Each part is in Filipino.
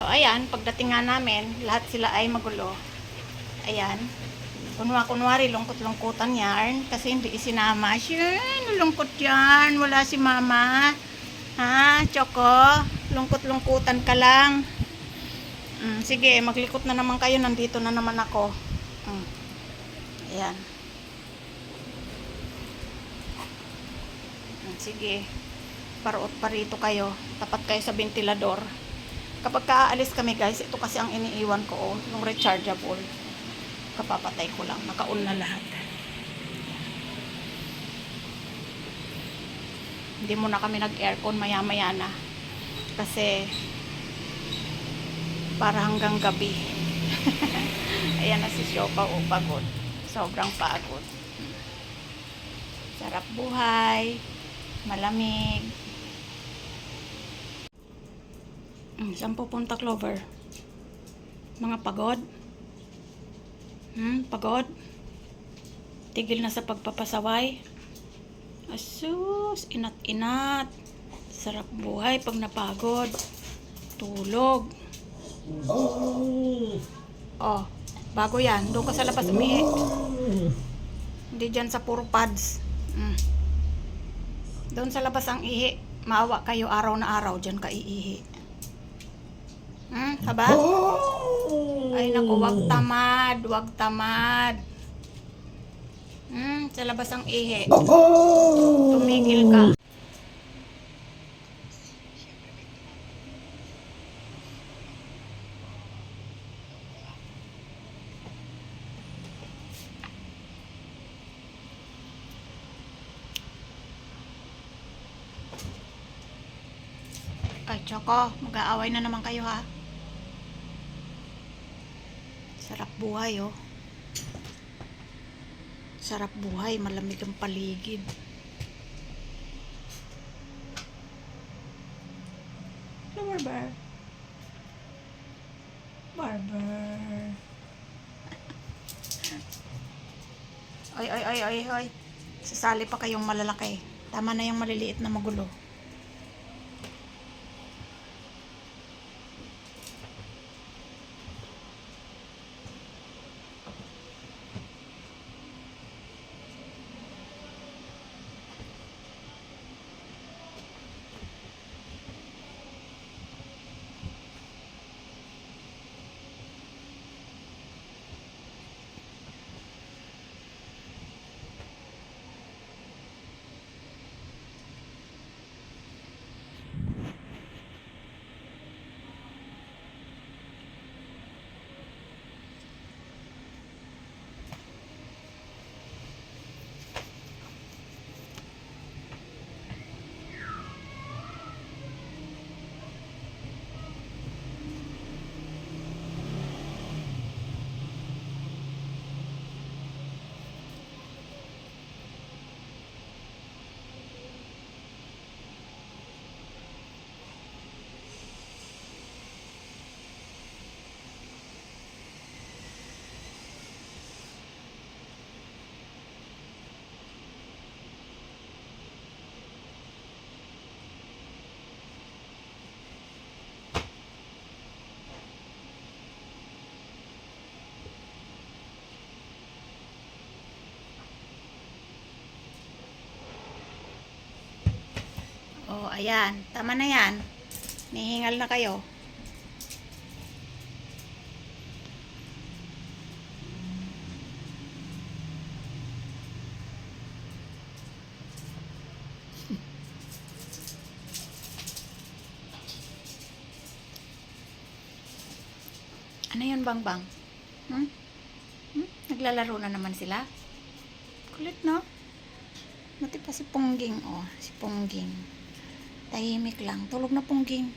So, ayan, pagdating nga namin, lahat sila ay magulo. Ayan. Kunwa, kunwari, lungkot-lungkutan yarn kasi hindi isinama. Siya, nalungkot yan. Wala si mama. Ha, Choco? Lungkot-lungkutan ka lang. Mm, sige, maglikot na naman kayo. Nandito na naman ako. Mm. Ayan. Mm, sige. Parot pa rito kayo. Tapat kayo sa ventilador. Kapag kaalis kami guys, ito kasi ang iniiwan ko, oh, yung rechargeable. Kapapatay ko lang, naka-on na lahat. Hindi muna kami nag-aircon maya-maya na. Kasi para hanggang gabi. Ayan na si Shopa, oh, pagod. Sobrang pagod. Sarap buhay. Malamig. Hmm, saan pupunta, Clover? Mga pagod? Hmm, pagod? Tigil na sa pagpapasaway? Asus, inat-inat. Sarap buhay pag napagod. Tulog. Oh, bago yan. Doon ka sa labas umihi. Hindi dyan sa puro pads. Hmm. Doon sa labas ang ihi. Maawa kayo araw na araw. Dyan ka iihi. Hmm, haba? Ay naku, wag tamad, wag tamad. Hmm, sa labas ang ihi. Tumigil ka. Ay, Choco, mag-aaway na naman kayo ha. Sarap buhay, oh. Sarap buhay, malamig ang paligid. Hello, Barber. Barber. Ay, ay, ay, ay, ay. Sasali pa kayong malalaki. Tama na yung maliliit na magulo. Oh, ayan. Tama na yan. Nihingal na kayo. Ano yun, Bang Bang? Hmm? Hmm? Naglalaro na naman sila? Kulit, no? Mati pa si Pongging, oh. Si Pongging. Tahimik lang. Tulog na Pongging.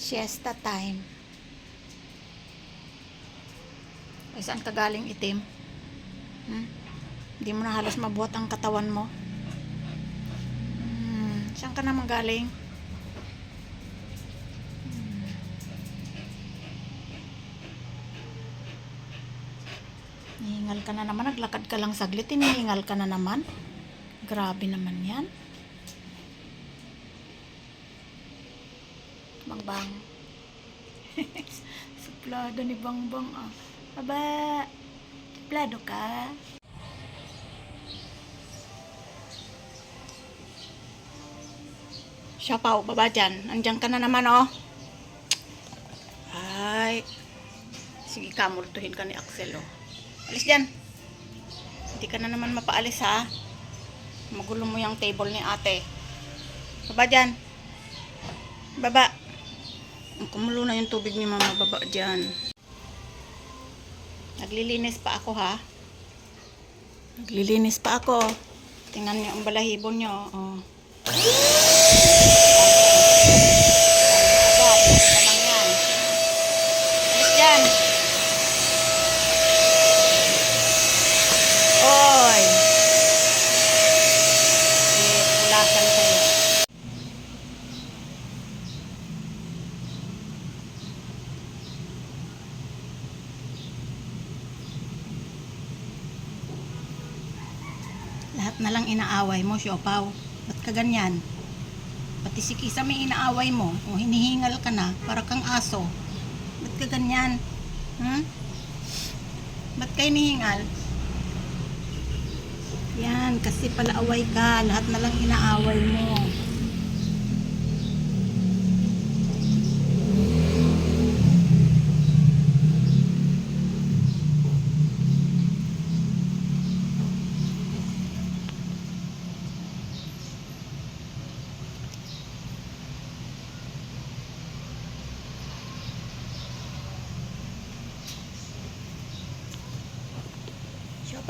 Siesta time. Ay, saan ka galing itim? Hmm? Hindi mo na halos mabuhat ang katawan mo. Hmm. Saan ka naman galing? Hmm. Nihingal ka na naman. Naglakad ka lang saglit. Hinihingal ka na naman. Grabe naman yan. Bangbang. Suplado ni Bangbang ah. Aba, suplado ka? Siya pa, baba dyan. Andiyan ka na naman, oh. Ay. Sige ka, multuhin ka ni Axel, oh. Alis dyan. Hindi ka na naman mapaalis, ha. Magulo mo yung table ni ate. Baba dyan. Baba. Kumulo na yung tubig ni mama. Baba dyan. Naglilinis pa ako, ha. Naglilinis pa ako. Tingnan niyo ang balahibo niyo, oh. Alis dyan. Oy. Eh, pulasan kayo. Lahat na lang inaaway mo, Siopaw. Ba't ka ganyan? Pati si Kisa may inaaway mo. O hinihingal ka na, para kang aso. Ba't ka ganyan? Hmm? Ba't ka hinihingal? Yan, kasi pala away ka. Lahat na lang inaaway mo.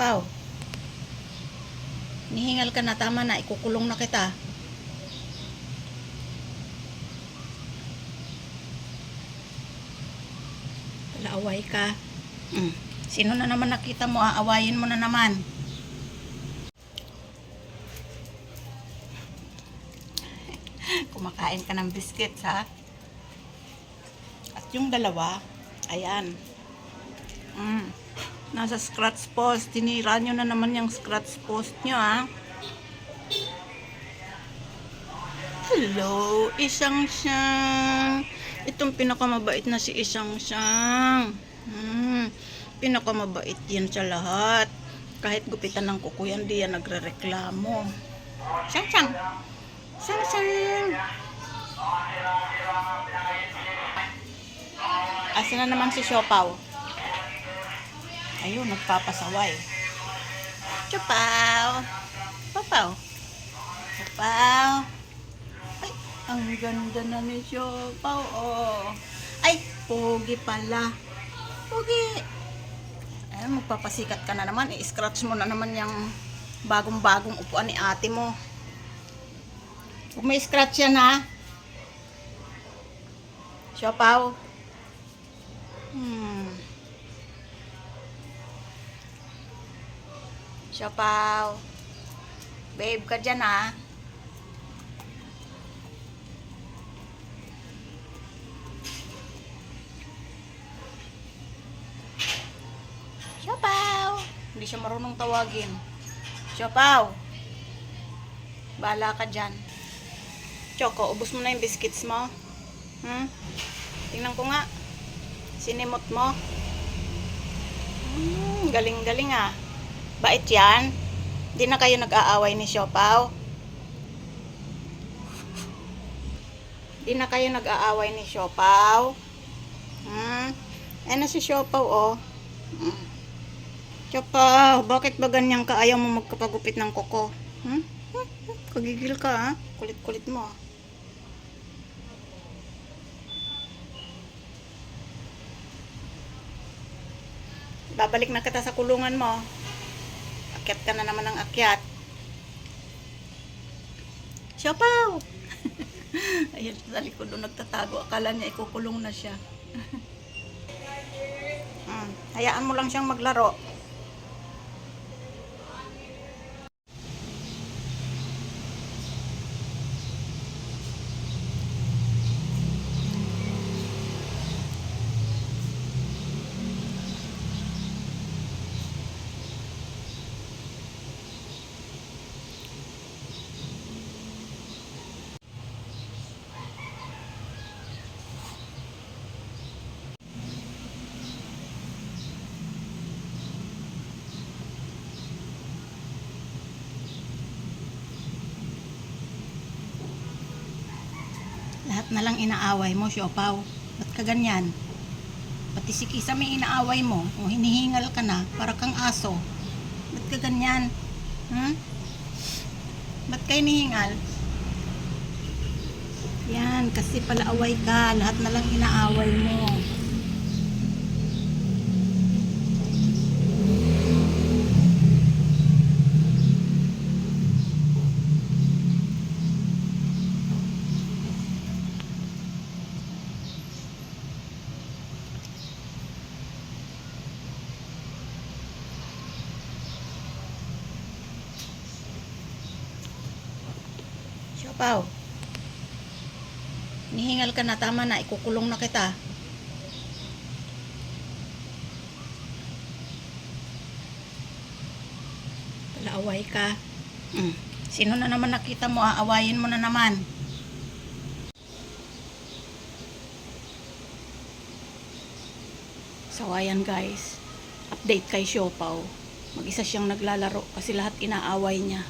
Siopaw. Nihingal ka na, tama na. Ikukulong na kita. Palaaway ka. Mm. Sino na naman nakita mo? Aawayin mo na naman. Kumakain ka ng biscuits, ha? At yung dalawa, ayan. Mm. Nasa scratch post. Tinira nyo na naman yung scratch post nyo, ha? Hello, isang siyang. Itong pinakamabait na si isang siyang. Hmm, pinakamabait yan sa lahat. Kahit gupitan ng kuko yan, di yan nagre-reklamo. Siyang siyang. Siyang siyang. Asa na naman si Siopaw? Ayun, nagpapasaway. Chupaw. Papaw. Chupaw. Ay, ang ganda na ni Siopaw. Oh. Ay, pogi pala. Pogi. Ay, magpapasikat ka na naman. I-scratch mo na naman yung bagong-bagong upuan ni ate mo. Huwag may scratch yan ha. Siopaw. Hmm. Siopaw. Babe ka dyan ha. Siopaw. Hindi siya marunong tawagin. Siopaw. Bala ka dyan. Choco, ubos mo na yung biscuits mo. Hmm? Tingnan ko nga. Sinimot mo. Hmm, galing-galing ah. Bait yan. Di na kayo nag-aaway ni Siopaw. Di na kayo nag-aaway ni Siopaw. Hmm? Eh na si Siopaw oh. Hmm. Siopaw, bakit ba ganyan ka? Ayaw mo magkapagupit ng kuko. Hmm? Hmm? Kagigil ka ha? Kulit-kulit mo ah. Babalik na kita sa kulungan mo. Akyat ka na naman ng akyat. Siopaw! Ayun, sa likod doon nagtatago. Akala niya ikukulong na siya. hmm. Hayaan mo lang siyang maglaro. Na lang inaaway mo, Siopaw. Ba't ka ganyan? Pati si Kisa may inaaway mo. O hinihingal ka na, para kang aso. Ba't ka ganyan? Hmm? Ba't ka hinihingal? Yan, kasi pala away ka. Lahat na lang inaaway mo. Siopaw. Nihingal ka na, tama na, ikukulong na kita. Palaaway ka. Mm. Sino na naman nakita mo, aawayin mo na naman. So ayan guys, update kay Siopaw. Mag-isa siyang naglalaro kasi lahat inaaway niya.